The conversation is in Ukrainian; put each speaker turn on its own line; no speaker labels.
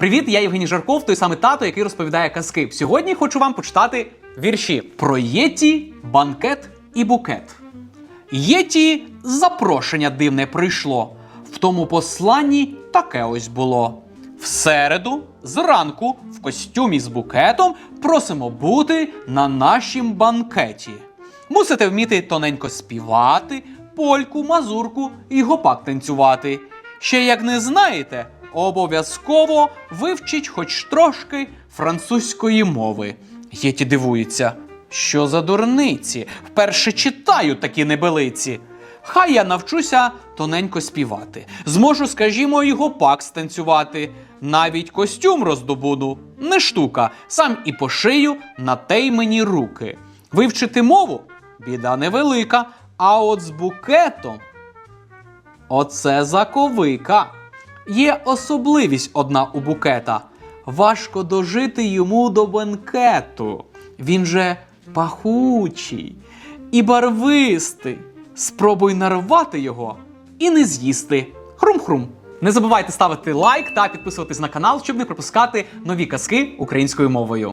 Привіт, я Євгеній Жарков, той самий тато, який розповідає казки. Сьогодні хочу вам почитати вірші про єті, банкет і букет. Єті запрошення дивне прийшло. В тому посланні таке ось було. В середу, зранку, в костюмі з букетом просимо бути на нашім банкеті. Мусите вміти тоненько співати, польку, мазурку і гопак танцювати. Ще як не знаєте, обов'язково вивчіть хоч трошки французької мови. Єті дивується, що за дурниці? Вперше читаю такі небелиці. Хай я навчуся тоненько співати. Зможу, скажімо, і гопак станцювати. Навіть костюм роздобуду. Не штука, сам і пошию на те й мені руки. Вивчити мову біда невелика, а от з букетом Оце заковика. Є особливість одна у букета. Важко дожити йому до бенкету. Він же пахучий і барвистий. Спробуй нарвати його і не з'їсти. Хрум-хрум. Не забувайте ставити лайк та підписуватись на канал, щоб не пропускати нові казки українською мовою.